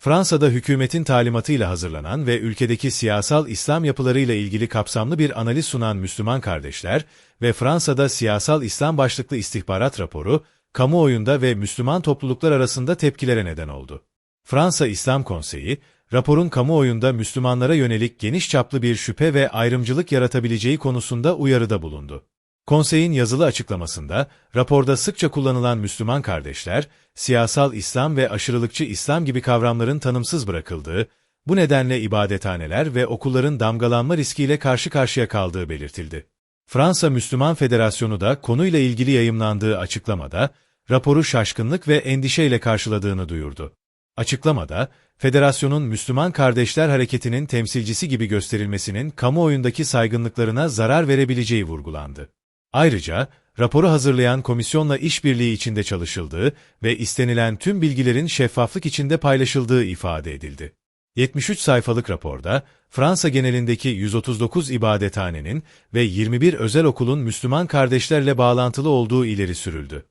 Fransa'da hükümetin talimatıyla hazırlanan ve ülkedeki siyasal İslam yapılarıyla ilgili kapsamlı bir analiz sunan Müslüman kardeşler ve Fransa'da siyasal İslam başlıklı istihbarat raporu, kamuoyunda ve Müslüman topluluklar arasında tepkilere neden oldu. Fransa İslam Konseyi, raporun kamuoyunda Müslümanlara yönelik geniş çaplı bir şüphe ve ayrımcılık yaratabileceği konusunda uyarıda bulundu. Konseyin yazılı açıklamasında, raporda sıkça kullanılan Müslüman kardeşler, siyasal İslam ve aşırılıkçı İslam gibi kavramların tanımsız bırakıldığı, bu nedenle ibadethaneler ve okulların damgalanma riskiyle karşı karşıya kaldığı belirtildi. Fransa Müslüman Federasyonu da konuyla ilgili yayımlandığı açıklamada, raporu şaşkınlık ve endişeyle karşıladığını duyurdu. Açıklamada, federasyonun Müslüman Kardeşler Hareketi'nin temsilcisi gibi gösterilmesinin kamuoyundaki saygınlıklarına zarar verebileceği vurgulandı. Ayrıca, raporu hazırlayan komisyonla işbirliği içinde çalışıldığı ve istenilen tüm bilgilerin şeffaflık içinde paylaşıldığı ifade edildi. 73 sayfalık raporda, Fransa genelindeki 139 ibadethanenin ve 21 özel okulun Müslüman kardeşlerle bağlantılı olduğu ileri sürüldü.